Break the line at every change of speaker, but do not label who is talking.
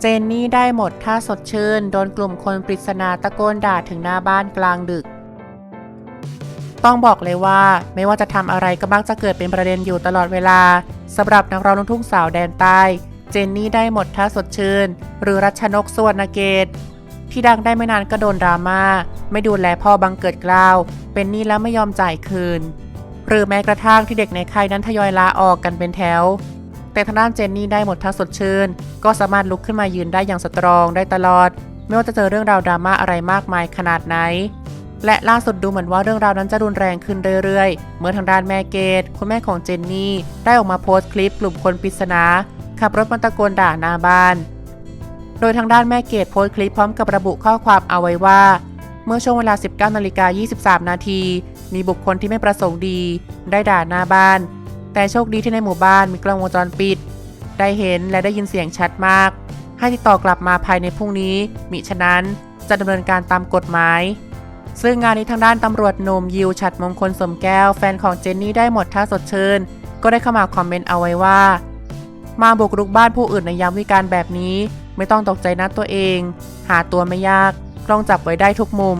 เจนนี่ได้หมดท่าสดชื่น โดนกลุ่มคนปริศนาตะโกนด่าถึงหน้าบ้านกลางดึก ต้องบอกเลยว่าไม่ว่าจะทำอะไรก็มักจะเกิดเป็นประเด็นอยู่ตลอดเวลาสำหรับนักร้องลูกทุ่งสาวแดนใต้ เจนนี่ได้หมดท่าสดชื่น หรือรัชนกสวรรณเกตที่ดังได้ไม่นานก็โดนดราม่าไม่ดูแลพ่อบังเกิดกล้าว เป็นหนี้แล้วไม่ยอมจ่ายคืน หรือแม้กระทั่งที่เด็กในค่ายนั้นทยอยลาออกกันเป็นแถว แต่ทางด้านเจนนี่ได้หมดท่าสดชื่น ก็สามารถลุกขึ้นมายืนได้อย่างสตรองได้ตลอด ไม่ว่าจะเจอเรื่องราวดราม่าอะไรมากมายขนาดไหน และล่าสุดดูเหมือนว่าเรื่องราวนั้นจะรุนแรงขึ้นเรื่อยๆ เมื่อทางด้านแม่เกดคุณแม่ของเจนนี่ ได้ออกมาโพสต์คลิปกลุ่มคนปริศนาขับรถมาตะโกนด่าหน้าบ้าน โดยทางด้านแม่เกดโพสต์คลิปพร้อมกับระบุข้อความเอาไว้ว่า เมื่อช่วงเวลา 19นาฬิกา23 นาที มีบุคคลที่ไม่ประสงค์ดี ได้ด่าหน้าบ้าน แต่โชคดีที่ในหมู่บ้านมีกล้องวงจรปิด ได้เห็นและได้ยินเสียงชัดมาก ให้ติดต่อกลับมาภายในพรุ่งนี้ มิฉะนั้นจะดำเนินการตามกฎหมาย ซึ่งงานนี้ทางด้านตำรวจหนุ่มยิวฉัดมงคลสมแก้วแฟนของเจนนี่ได้หมดท่าสดชื่น ก็ได้เข้ามาคอมเมนต์เอาไว้ว่า มาบุกรุกบ้านผู้อื่นในยามวิการแบบนี้ ไม่ต้องตกใจนะตัวเอง หาตัวไม่ยากกล้องจับไว้ได้ทุกมุม